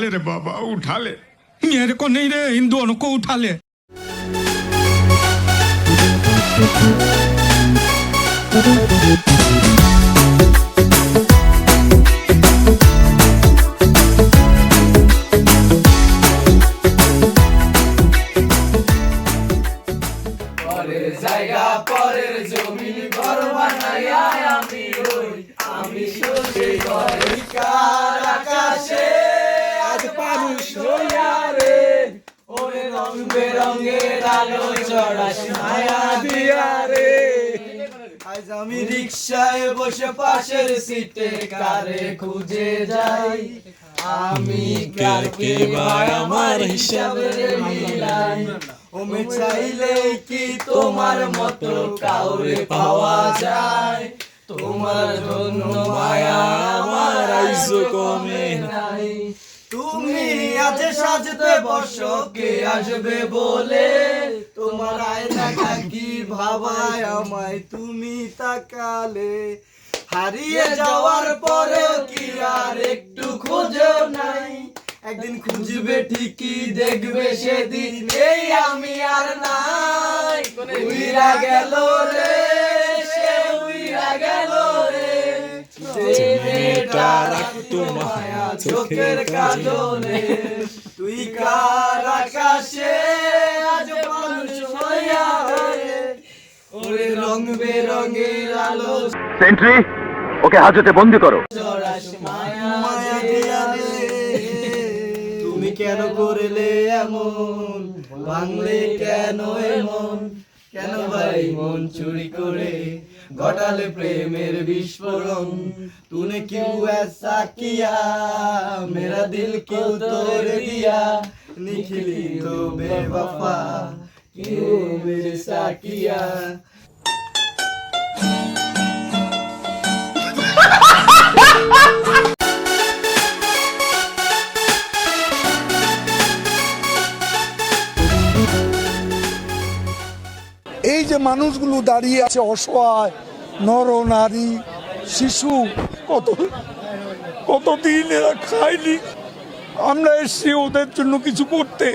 रे बाबा उठा ले मेरे को नहीं रे इन दोनों को उठा ले আজ আমি রিক্সায় বসে পাশের সিটে কারে খুঁজে যাই। আমি কারকে ভাই আমার হিসাবে মিলাই? ওমে চাইলে কি তোমার মতো কাউরে পাওয়া যায়? তোমার জন্য মায়া আমার আইসো কমে নাই। তুমি আজ সাজতে বসো কে আসবে বলে। তোমার আয়না কি ভাবায় আমায় তুমি তাকালে। হারিয়ে যাওয়ার পরেও কি আর একটু খোঁজো নাই। একদিন খুঁজবে ঠিকই দেখবে সেদিন। এই আমি আর নাই। উইরা গেল রে সে উইরা গেল রে। যে মেয়েটা রাখতো মায়া চোখের কাজলে তুই কার আকাশে আজ মানুষ হইয়া ওরে রং বেরঙের আলো সেন্ট্রি ওকে হাজতে বন্দি করো। তুমি কেন করলে এমন? ভাঙলে কেন এমন? কেন ভাই মন চুরি করে? ঘটালে প্রেমের বিস্ফোরণ। তুনে কেউ এসা কিয়া, মেরা দিল কিউ তোরে দিয়া। নিখিলি তো বেবফা, কিউ মেরে সাকিয়া এই যে মানুষগুলো দাঁড়িয়ে আছে অসহায় নর নারী শিশু, কত, কতদিন এরা খায়নি আমরা এসছি ওদের জন্য কিছু করতে